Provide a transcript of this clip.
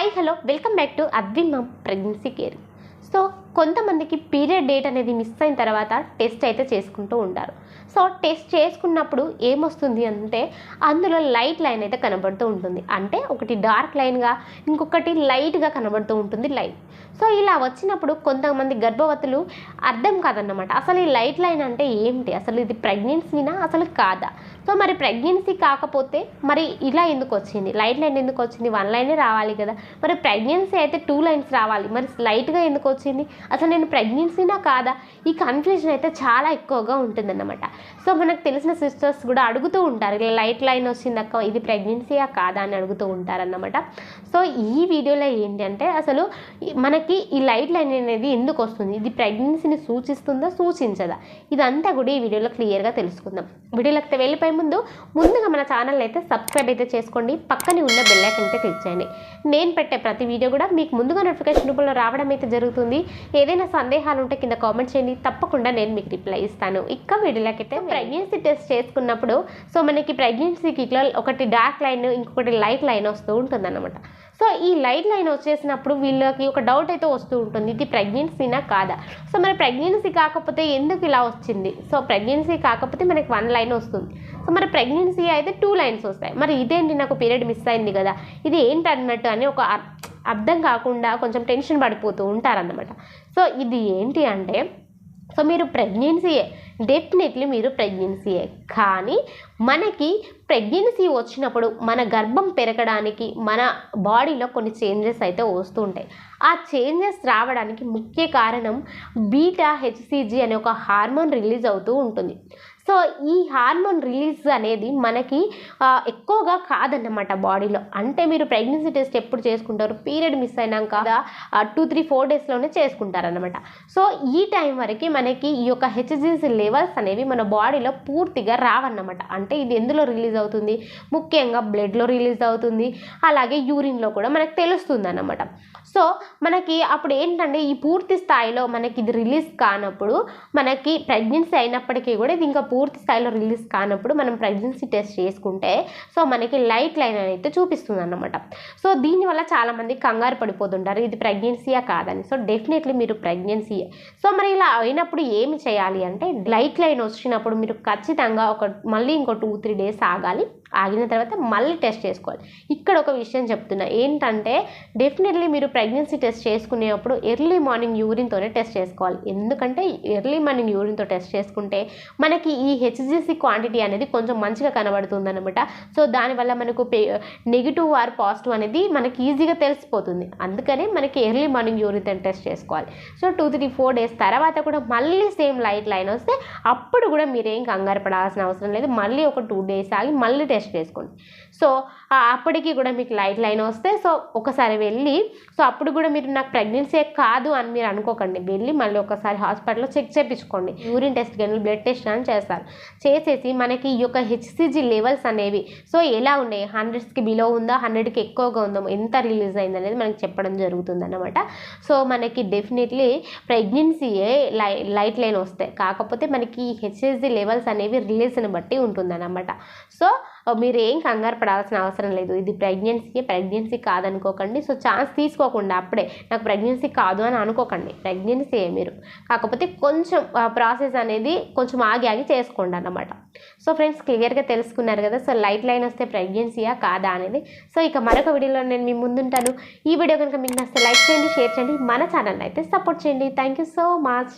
Hi hello. Welcome back to అద్విమమ్ pregnancy care. So కొంతమందికి period date అనేది miss అయిన తర్వాత టెస్ట్ అయితే చేసుకుంటూ ఉంటారు. సో టెస్ట్ చేసుకున్నప్పుడు ఏమొస్తుంది అంటే అందులో లైట్ లైన్ అయితే కనబడుతూ ఉంటుంది. అంటే ఒకటి డార్క్ లైన్గా ఇంకొకటి లైట్గా కనబడుతూ ఉంటుంది లైన్ సో ఇలా వచ్చినప్పుడు కొంతమంది గర్భవతులు అర్థం కాదన్నమాట. అసలు ఈ లైట్ లైన్ అంటే ఏంటి? అసలు ఇది ప్రెగ్నెన్సీనా? అసలు కాదా? సో మరి ప్రెగ్నెన్సీ కాకపోతే మరి ఇలా ఎందుకు వచ్చింది? లైట్ లైన్ ఎందుకు వచ్చింది? వన్ లైనే రావాలి కదా. మరి ప్రెగ్నెన్సీ అయితే టూ లైన్స్ రావాలి. మరి లైట్గా ఎందుకు వచ్చింది? అసలు నేను ప్రెగ్నెన్సీనా కాదా? ఈ కన్ఫ్యూజన్ అయితే చాలా ఎక్కువగా ఉంటుందన్నమాట. సో మనకు తెలిసిన సిస్టర్స్ కూడా అడుగుతూ ఉంటారు ఇలా లైట్ లైన్ వచ్చింది అక్క ఇది ప్రెగ్నెన్సీయా కాదా? అని అడుగుతూ ఉంటారన్నమాట. సో ఈ వీడియోలో ఏంటంటే అసలు మనకి ఈ లైట్ లైన్ అనేది ఎందుకు వస్తుంది? ఇది ప్రెగ్నెన్సీని సూచిస్తుందా సూచించదా? ఇదంతా కూడా ఈ వీడియోలో క్లియర్గా తెలుసుకుందాం. వీడియోలోకి వెళ్ళిపోయే ముందు ముందుగా మన ఛానల్ అయితే సబ్స్క్రైబ్ అయితే చేసుకోండి. పక్కనే ఉన్న బెల్లైకన్ అయితే క్లిక్ చేయండి. నేను పెట్టే ప్రతి వీడియో కూడా మీకు ముందుగా నోటిఫికేషన్ రూపంలో రావడం అయితే జరుగుతుంది. ఏదైనా సందేహాలు ఉంటే కింద కామెంట్ చేయండి. తప్పకుండా నేను మీకు రిప్లై ఇస్తాను. ఇంకా వీడియోలోకి అయితే ప్రెగ్నెన్సీ టెస్ట్ చేసుకున్నప్పుడు సో మనకి ప్రెగ్నెన్సీకి ఇట్లా ఒకటి డార్క్ లైన్ ఇంకొకటి లైట్ లైన్ వస్తూ ఉంటుందన్నమాట. సో ఈ లైట్ లైన్ వచ్చేసినప్పుడు వీళ్ళకి ఒక డౌట్ అయితే వస్తూ ఉంటుంది ఇది ప్రెగ్నెన్సీనా కాదా? సో మరి ప్రెగ్నెన్సీ కాకపోతే ఎందుకు ఇలా వచ్చింది? సో ప్రెగ్నెన్సీ కాకపోతే మనకి వన్ లైన్ వస్తుంది. సో మరి ప్రెగ్నెన్సీ అయితే టూ లైన్స్ వస్తాయి. మరి ఇదేంటి నాకు పీరియడ్ మిస్ అయింది కదా? ఇది ఏంటి అన్నట్టు అని ఒక అర్- అర్థం కాకుండా కొంచెం టెన్షన్ పడిపోతూ ఉంటారన్నమాట. సో ఇది ఏంటి అంటే సో మీరు ప్రెగ్నెన్సీయే డెఫినెట్లీ మీరు ప్రెగ్నెన్సీయే కానీ మనకి ప్రెగ్నెన్సీ వచ్చినప్పుడు మన గర్భం పెరగడానికి మన బాడీలో కొన్ని చేంజెస్ అయితే వస్తూ ఉంటాయి ఆ చేంజెస్ రావడానికి ముఖ్య కారణం బీటా హెచ్సిజి అనే ఒక హార్మోన్ రిలీజ్ అవుతూ ఉంటుంది. సో ఈ హార్మోన్ రిలీజ్ అనేది మనకి ఎక్కువగా కాదన్నమాట బాడీలో అంటే మీరు ప్రెగ్నెన్సీ టెస్ట్ ఎప్పుడు చేసుకుంటారు? పీరియడ్ మిస్ అయినాక టూ త్రీ ఫోర్ డేస్లోనే చేసుకుంటారనమాట సో ఈ టైం వరకు మనకి ఈ యొక్క హెచ్జిసి లెవెల్స్ అనేవి మన బాడీలో పూర్తిగా రావన్నమాట. అంటే ఇది ఎందులో రిలీజ్ అవుతుంది? ముఖ్యంగా బ్లడ్లో రిలీజ్ అవుతుంది. అలాగే యూరిన్లో కూడా మనకు తెలుస్తుంది అన్నమాట సో మనకి అప్పుడు ఏంటంటే ఈ పూర్తి స్థాయిలో మనకి ఇది రిలీజ్ కానప్పుడు మనకి ప్రెగ్నెన్సీ అయినప్పటికీ కూడా ఇది ఇంకా పూర్తి స్థాయిలో రిలీజ్ కానప్పుడు మనం ప్రెగ్నెన్సీ టెస్ట్ చేసుకుంటే సో మనకి లైట్ లైన్ అయితే చూపిస్తుంది అన్నమాట సో దీనివల్ల చాలామంది కంగారు పడిపోతుంటారు. ఇది ప్రెగ్నెన్సీయా కాదని. సో డెఫినెట్లీ మీరు ప్రెగ్నెన్సీయే సో మరి ఇలా అయినప్పుడు ఏమి చేయాలి అంటే లైట్ లైన్ వచ్చినప్పుడు మీరు ఖచ్చితంగా ఒక మళ్ళీ ఇంకో టూ త్రీ డేస్ ఆగాలి. ఆగిన తర్వాత మళ్ళీ టెస్ట్ చేసుకోవాలి. ఇక్కడ ఒక విషయం చెప్తున్నా. ఏంటంటే డెఫినెట్లీ మీరు ప్రెగ్నెన్సీ టెస్ట్ చేసుకునేటప్పుడు ఎర్లీ మార్నింగ్ యూరిన్తోనే టెస్ట్ చేసుకోవాలి. ఎందుకంటే ఎర్లీ మార్నింగ్ యూరిన్తో టెస్ట్ చేసుకుంటే మనకి ఈ హెచ్జిసి క్వాంటిటీ అనేది కొంచెం మంచిగా కనబడుతుంది అనమాట సో దానివల్ల మనకు నెగిటివ్ ఆర్ పాజిటివ్ అనేది మనకి ఈజీగా తెలిసిపోతుంది. అందుకనే మనకి ఎర్లీ మార్నింగ్ యూరిన్తో టెస్ట్ చేసుకోవాలి. So two three four days తర్వాత కూడా మళ్ళీ సేమ్ లైట్ లైన్ వస్తే అప్పుడు కూడా మీరేం కంగారు పడాల్సిన అవసరం లేదు. మళ్ళీ ఒక టూ డేస్ ఆగి మళ్ళీ టెస్ట్ చేసుకోండి. సో అప్పటికి కూడా మీకు లైట్ లైన్ వస్తే సో ఒకసారి వెళ్ళి సో అప్పుడు కూడా మీరు నాకు ప్రెగ్నెన్సీ కాదు అని మీరు అనుకోకండి. వెళ్ళి మళ్ళీ ఒకసారి హాస్పిటల్లో చెక్ చేయించుకోండి యూరిన్ టెస్ట్ కానీ బ్లడ్ టెస్ట్ అని చేస్తారు. చేసేసి మనకి ఈ యొక్క హెచ్సిజీ లెవెల్స్ అనేవి సో ఎలా ఉన్నాయి? హండ్రెడ్స్కి బిలో ఉందా? హండ్రెడ్కి ఎక్కువగా ఉందా? ఎంత రిలీజ్ అయింది అనేది మనకి చెప్పడం జరుగుతుంది అనమాట సో మనకి డెఫినెట్లీ ప్రెగ్నెన్సీయే లై లైట్ లైన్ వస్తాయి. కాకపోతే మనకి హెచ్ఎస్జి లెవెల్స్ అనేవి రిలీజ్ని బట్టి ఉంటుందన్నమాట. సో మీరు ఏం కంగారు పడాల్సిన అవసరం లేదు. ఇది ప్రెగ్నెన్సీ ప్రెగ్నెన్సీ కాదనుకోకండి. సో ఛాన్స్ తీసుకోకుండా అప్పుడే నాకు ప్రెగ్నెన్సీ కాదు అని అనుకోకండి. ప్రెగ్నెన్సీ మీరు. కాకపోతే కొంచెం ప్రాసెస్ అనేది కొంచెం ఆగి ఆగి చేసుకోండి అన్నమాట. సో ఫ్రెండ్స్ క్లియర్గా తెలుసుకున్నారు కదా సో లైట్ లైన్ వస్తే ప్రెగ్నెన్సీయా కాదా అనేది. సో ఇక మరొక వీడియోలో నేను మీ ముందుంటాను. ఈ వీడియో కనుక మీకు నచ్చితే లైక్ చేయండి షేర్ చేయండి. మన ఛానల్ అయితే సపోర్ట్ చేయండి. Thank you so much